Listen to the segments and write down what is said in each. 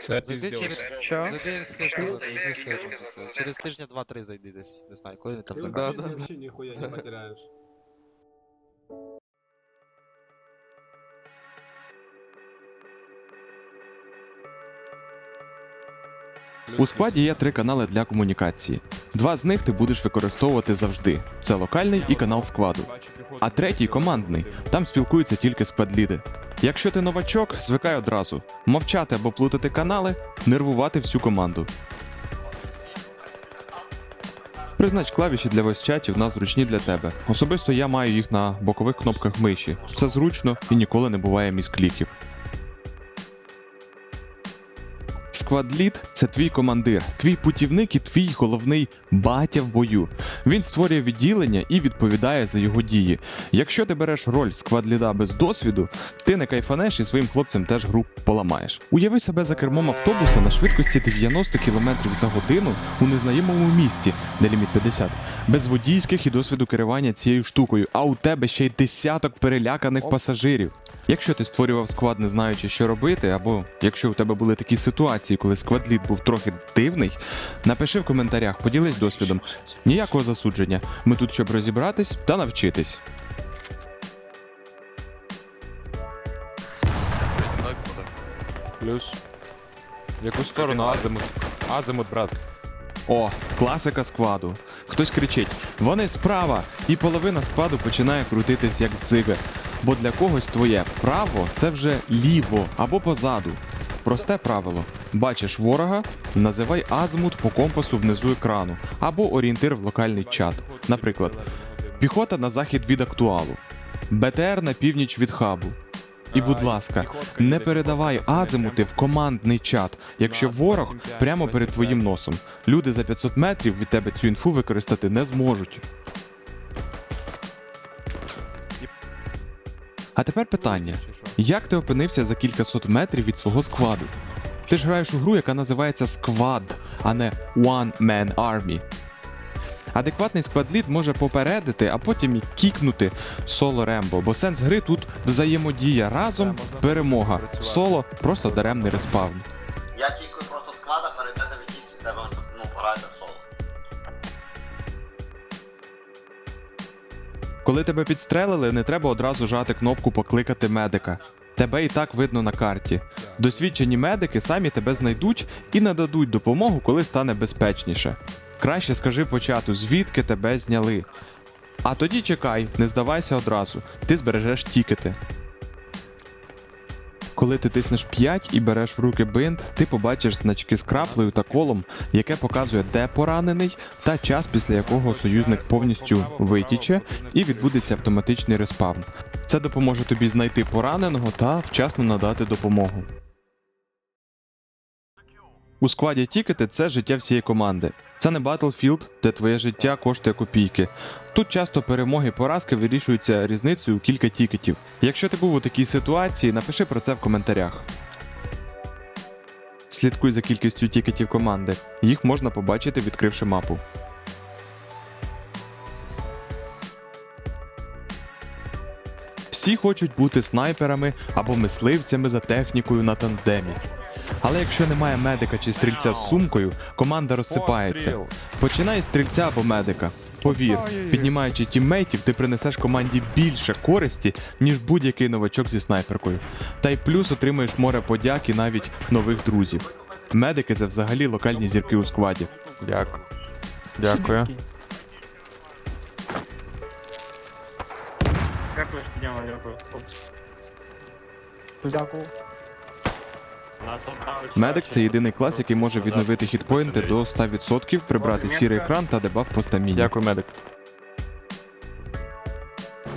Це Зайди піздєш. через. Що? Зайди стежку, візьми стежку. Через тижня два-три зайди десь. Не знаю, коли вони там Ты закажуть. да, вообще нихуя не потеряешь. У складі є три канали для комунікації. Два з них ти будеш використовувати завжди: це локальний і канал складу. А третій командний. Там спілкуються тільки сквадліди. Якщо ти новачок, звикай одразу: мовчати або плутати канали, нервувати всю команду. Признач клавіші для voice-чатів на зручні для тебе. Особисто я маю їх на бокових кнопках миші. Це зручно і ніколи не буває міскліків. Сквадліт це твій командир, твій путівник і твій головний батя в бою. Він створює відділення і відповідає за його дії. Якщо ти береш роль сквадліда без досвіду, ти не кайфанеш і своїм хлопцям теж гру поламаєш. Уяви себе за кермом автобуса на швидкості 90 км за годину у незнайомому місті, де ліміт 50, без водійських і досвіду керування цією штукою, а у тебе ще й десяток переляканих пасажирів. Якщо ти створював сквад, не знаючи, що робити, або якщо у тебе були такі ситуації, коли сквадліт був трохи дивний, напиши в коментарях, поділись досвідом. Ніякого засудження. Ми тут, щоб розібратись та навчитись. Плюс. В яку сторону азимут? Азимут, брат. О, класика скваду. Хтось кричить: вони справа, і половина складу починає крутитись як дзига. Бо для когось твоє право це вже ліво або позаду. Просте правило: бачиш ворога, називай азимут по компасу внизу екрану або орієнтир в локальний чат. Наприклад, піхота на захід від актуалу, БТР на північ від хабу. І, будь ласка, не передавай азимути в командний чат, якщо ворог прямо перед твоїм носом. Люди за 500 метрів від тебе цю інфу використати не зможуть. А тепер питання: як ти опинився за кількасот метрів від свого скваду? Ти ж граєш у гру, яка називається Squad, а не One Man Army. Адекватний сквадліт може попередити, а потім і кікнути соло Рембо, бо сенс гри тут взаємодія разом, перемога. Соло просто даремний респавн. Я кікаю просто склада, перейдете в якийсь від тебе ну, пограйте соло. Коли тебе підстрелили, не треба одразу жати кнопку покликати медика. Тебе і так видно на карті. Досвідчені медики самі тебе знайдуть і нададуть допомогу, коли стане безпечніше. Краще скажи по чату, звідки тебе зняли. А тоді чекай, не здавайся одразу, ти збережеш тікети. Коли ти тиснеш 5 і береш в руки бинт, ти побачиш значки з краплею та колом, яке показує, де поранений, та час, після якого союзник повністю витіче і відбудеться автоматичний респавн. Це допоможе тобі знайти пораненого та вчасно надати допомогу. У складі тікети це життя всієї команди. Це не Battlefield, де твоє життя коштує копійки. Тут часто перемоги і поразки вирішуються різницею у кілька тікетів. Якщо ти був у такій ситуації, напиши про це в коментарях. Слідкуй за кількістю тікетів команди. Їх можна побачити, відкривши мапу. Всі хочуть бути снайперами або мисливцями за технікою на тандемі. Але якщо немає медика чи стрільця з сумкою, команда розсипається. Починай з стрільця або медика. Повір, піднімаючи тіммейтів, ти принесеш команді більше користі, ніж будь-який новачок зі снайперкою. Та й плюс отримаєш море подяк і навіть нових друзів. Медики це взагалі локальні зірки у складі. Дякую. Дякую. Дякую, вверху. дякую. Медик це єдиний клас, який може відновити хітпоінти до 100%, прибрати сірий екран та дебаф по стаміні. Дякую, медик.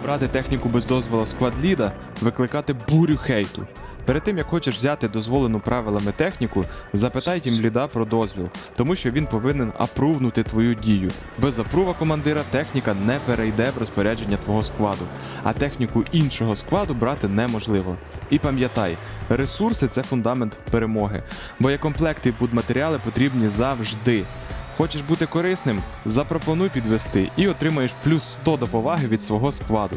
Брати техніку без дозволу сквадліда, викликати бурю хейту. Перед тим як хочеш взяти дозволену правилами техніку, запитай тім ліда про дозвіл, тому що він повинен апрувнути твою дію. Без апрува командира техніка не перейде в розпорядження твого складу, а техніку іншого складу брати неможливо. І пам'ятай, ресурси це фундамент перемоги. Боєкомплекти і будматеріали потрібні завжди. Хочеш бути корисним? Запропонуй підвести і отримаєш плюс 100 до поваги від свого складу.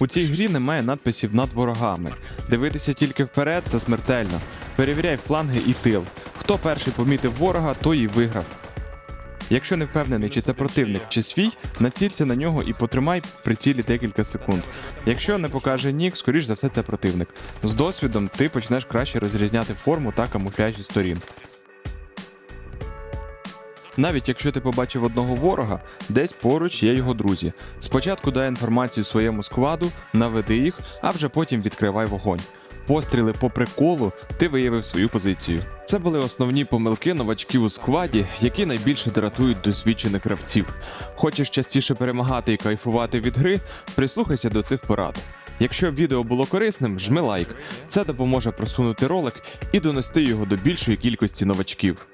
У цій грі немає надписів над ворогами. Дивитися тільки вперед це смертельно. Перевіряй фланги і тил. Хто перший помітив ворога, той і виграв. Якщо не впевнений, чи це противник, чи свій, націлься на нього і потримай при цілі декілька секунд. Якщо не покаже нік, скоріш за все це противник. З досвідом ти почнеш краще розрізняти форму та камуфляжі сторін. Навіть якщо ти побачив одного ворога, десь поруч є його друзі. Спочатку дай інформацію своєму складу, наведи їх, а вже потім відкривай вогонь. Постріли по приколу, ти виявив свою позицію. Це були основні помилки новачків у складі, які найбільше дратують досвідчених гравців. Хочеш частіше перемагати і кайфувати від гри, прислухайся до цих порад. Якщо відео було корисним, жми лайк. Це допоможе просунути ролик і донести його до більшої кількості новачків.